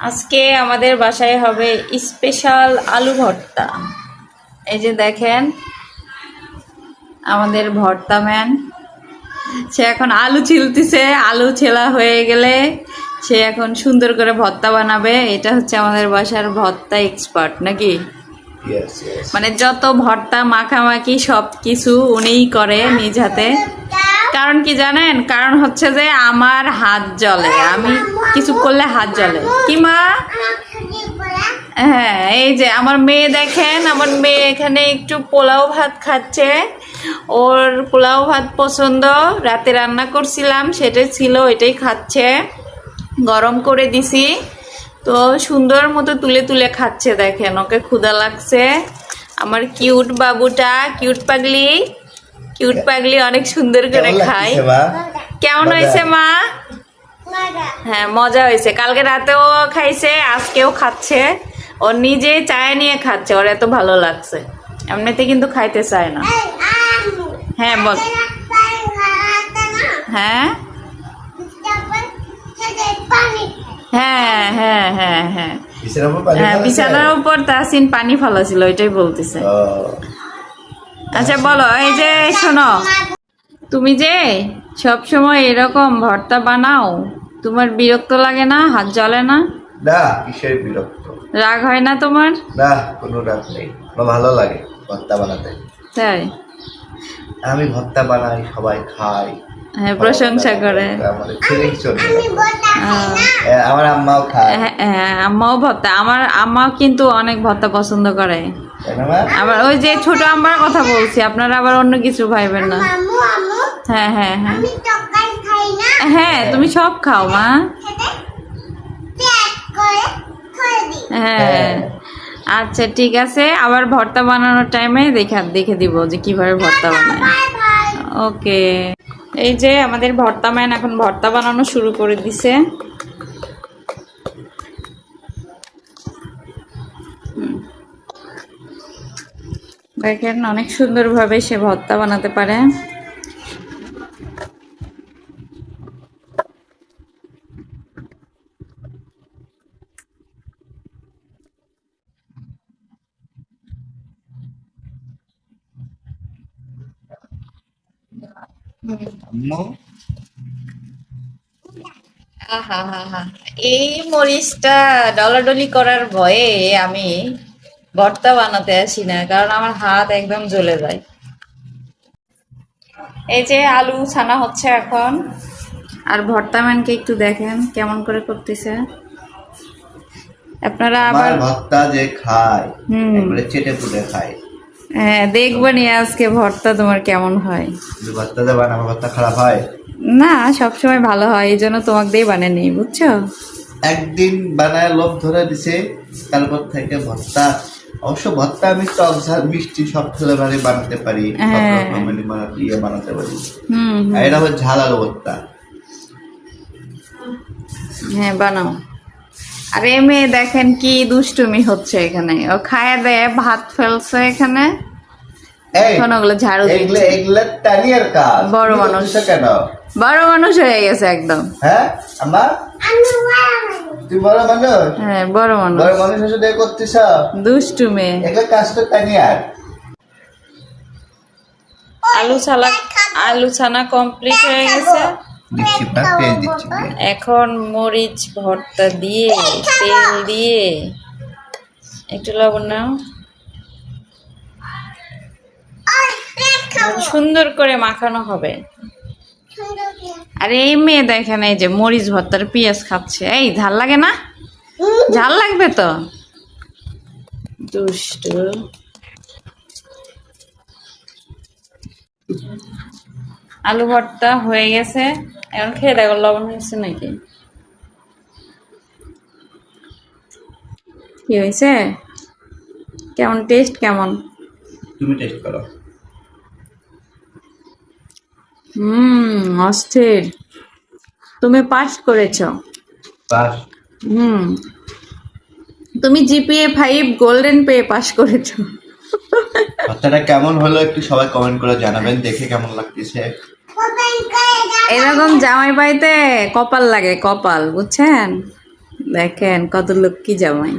আজকে আমাদের বাসায় হবে স্পেশাল আলু ভর্তা। এই যে দেখেন আমাদের ভর্তা ম্যান। সে এখন আলু ছিলতেছে আলু ছেলা হয়ে গেলে সে এখন সুন্দর করে ভর্তা বানাবে। এটা হচ্ছে আমাদের বাসার ভর্তা এক্সপার্ট নাকি? মানে যত ভর্তা মাখামাখি সব কিছু উনিই করে নিজ হাতে। কারণ কি জানেন? কারণ হচ্ছে যে আমার হাত জ্বলে। আমি কিছু করলে হাত জ্বলে। কি মা? হ্যাঁ এই যে আমার মেয়ে দেখেন, আমার মেয়ে এখানে একটু পোলাও ভাত খাচ্ছে। ওর পোলাও ভাত পছন্দ। রাতে রান্না করছিলাম সেটাই ছিল, এটাই খাচ্ছে। গরম করে দিছি। তো সুন্দর মতো তুলে তুলে খাচ্ছে, দেখেন, ওকে ক্ষুধা লাগছে। আমার কিউট বাবুটা, কিউট পাগলি। কিউট পাগলি অনেক সুন্দর করে খায়। কেমন হয়েছে মা? হ্যাঁ মজা হয়েছে। কালকে রাতেও খাইছে আজকেও খাচ্ছে। ও নিজে চায় নিয়ে খাচ্ছে ওর এত ভালো লাগছে। এমনিতে কিন্তু খাইতে চায় না। হ্যাঁ বল। হ্যাঁ? হ্যাঁ হ্যাঁ হ্যাঁ হ্যাঁ। বিছানার উপর হ্যাঁ তাসিন পানি ফালাছিল ওইটাই বলতেছে। আচ্ছা বলো এই যে শোনো। তুমি যে সব সময় এরকম ভর্তা বানাও তোমার বিরক্ত লাগে না? হাত জ্বলে না? না কিসের বিরক্ত? রাগ হয় না তোমার? না কোনো রাগ নেই। আমার ভালো লাগে ভর্তা বানাতে। তাই? আমি ভর্তা বানাই সবাই খায়। হ্যাঁ প্রশংসা করে। আহ, আমার আম্মাও খায়। হ্যাঁ, হ্যাঁ আম্মাও ভর্তা আমার আম্মাও কিন্তু অনেক ভর্তা পছন্দ করে। আবার ওই যে ছোট আম্মার কথা বলছি আপনারা আবার অন্য কিছু ভাইবেন না। হ্যাঁ হ্যাঁ হ্যাঁ। হ্যাঁ তুমি সব খাও মা। হ্যাঁ। আচ্ছা ঠিক আছে। আবার ভর্তা বানানোর টাইমে দেখা দেখে দিব যে কীভাবে ভর্তা বানায়। ওকে এই যে আমাদের ভর্তা ম্যান এখন ভর্তা বানানো শুরু করে দিছে। দেখেন, অনেক সুন্দরভাবে সে ভর্তা বানাতে পারে আম্মু। এই মরিচটা ডলাডলি করার ভয়ে আমি ভর্তা বানাতে আসি না কারণ আমার হাত একদম জ্বলে যায়। এই যে আলু ছানা হচ্ছে এখন। আর ভর্তা ম্যানকে একটু দেখেন কেমন করে করতেছে। আপনারা আবার আমার ভর্তা যে খায় হুম। চেটে পুটে খায়। হ্যাঁ দেখব নি আজকে ভর্তা তোমার কেমন হয়? ভর্তা দেবেন আমার ভর্তা খারাপ হয়? না সবসময় ভালো হয় এই জন্য তোমাকে দিয়ে বানিয়ে নিই বুঝছ? একদিন বানায় লোভ ধরে দিছে তারপর থেকে ভর্তা। অবশ্য ভর্তা আমি টক ঝাল মিষ্টি সব ফ্লেভারে বানাতে পারি হ্যাঁ। বানাতে ইয়ে বানাতে পারি। এটা হচ্ছে ঝাল আলু ভর্তা। হ্যাঁ বানাও। আর এ মেয়ে দেখেন কি দুষ্টুমি হচ্ছে এখানে। ও খায় দেয় ভাত ফেলছে এখানে। এখন ওগুলো ঝাড়ু দিচ্ছে। এগুলো টানিয়ার কাজ। বড় মানুষ। কেন? বড় মানুষ হয়ে গেছে একদম। হ্যাঁ? আমার তুই বড় মানুষ। হ্যাঁ বড় মানুষ। বড় মানুষ করতেছ? দুষ্টু মেয়ে এগুলো কাজ তো টানিয়ার। আলু ছালা আলু ছানা কমপ্লিট হয়ে গেছে। দিচ্ছি না পেঁয়াজ দিচ্ছি এখন মরিচ ভর্তা দিয়ে তেল দিয়ে। একটু লবণ নাও। সুন্দর করে মাখানো হবে। আরে এই মেয়ে দেখেন এই যে মরিচ ভর্তার পেঁয়াজ খাচ্ছে। এই ঝাল লাগে না? ঝাল লাগবে তো? দুষ্টু। আলু ভর্তা হয়ে গেছে। এখন খেয়ে দেখো লবণ হয়েছে নাকি? কি হয়েছে? কেমন টেস্ট কেমন? তুমি টেস্ট করো। হুম অস্থির। তুমি পাস করেছ। পাস হুম। তুমি জিপিএ ফাইভ গোল্ডেন পেয়ে পাস করেছ। ভর্তাটা কেমন হলো একটু সবাই কমেন্ট করে জানাবেন দেখে কেমন লাগতেছে। এরকম জামাই বাড়িতে কপাল লাগে কপাল বুঝছেন? দেখেন কত লোক কি জামাই।